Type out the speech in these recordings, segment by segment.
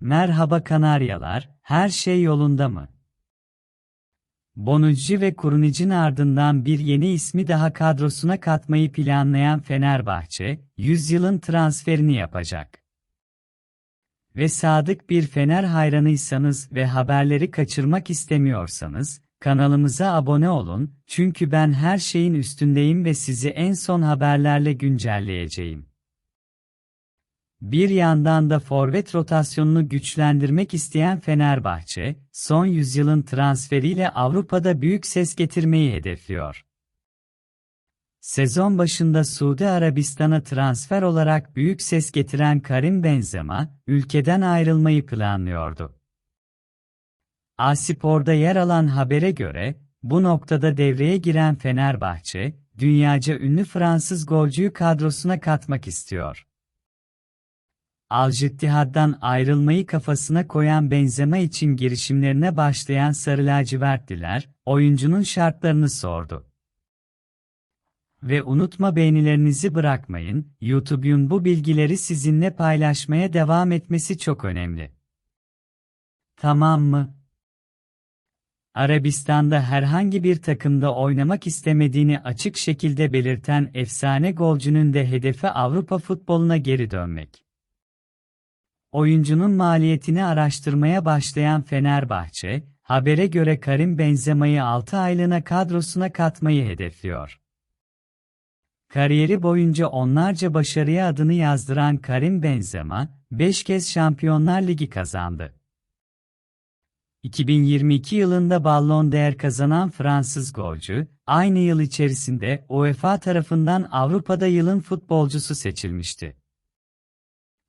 Merhaba Kanaryalar, her şey yolunda mı? Bonucci ve Kurunic'in ardından bir yeni ismi daha kadrosuna katmayı planlayan Fenerbahçe, yüzyılın transferini yapacak. Ve sadık bir Fener hayranıysanız ve haberleri kaçırmak istemiyorsanız, kanalımıza abone olun, çünkü ben her şeyin üstündeyim ve sizi en son haberlerle güncelleyeceğim. Bir yandan da forvet rotasyonunu güçlendirmek isteyen Fenerbahçe, son yüzyılın transferiyle Avrupa'da büyük ses getirmeyi hedefliyor. Sezon başında Suudi Arabistan'a transfer olarak büyük ses getiren Karim Benzema, ülkeden ayrılmayı planlıyordu. Aspor'da yer alan habere göre, bu noktada devreye giren Fenerbahçe, dünyaca ünlü Fransız golcüyü kadrosuna katmak istiyor. Al-Cittihad'dan ayrılmayı kafasına koyan Benzema için girişimlerine başlayan Sarı Lacivertliler, oyuncunun şartlarını sordu. Ve unutma beğenilerinizi bırakmayın, YouTube'un bu bilgileri sizinle paylaşmaya devam etmesi çok önemli. Tamam mı? Arabistan'da herhangi bir takımda oynamak istemediğini açık şekilde belirten efsane golcünün de hedefi Avrupa futboluna geri dönmek. Oyuncunun maliyetini araştırmaya başlayan Fenerbahçe, habere göre Karim Benzema'yı 6 aylığına kadrosuna katmayı hedefliyor. Kariyeri boyunca onlarca başarıya adını yazdıran Karim Benzema, 5 kez Şampiyonlar Ligi kazandı. 2022 yılında Ballon d'Or kazanan Fransız golcü, aynı yıl içerisinde UEFA tarafından Avrupa'da yılın futbolcusu seçilmişti.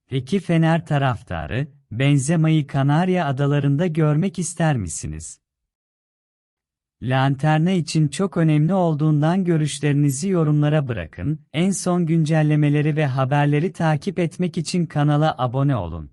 Peki Fener taraftarı, Benzema'yı Kanarya Adalarında görmek ister misiniz? Lanterna için çok önemli olduğundan görüşlerinizi yorumlara bırakın, en son güncellemeleri ve haberleri takip etmek için kanala abone olun.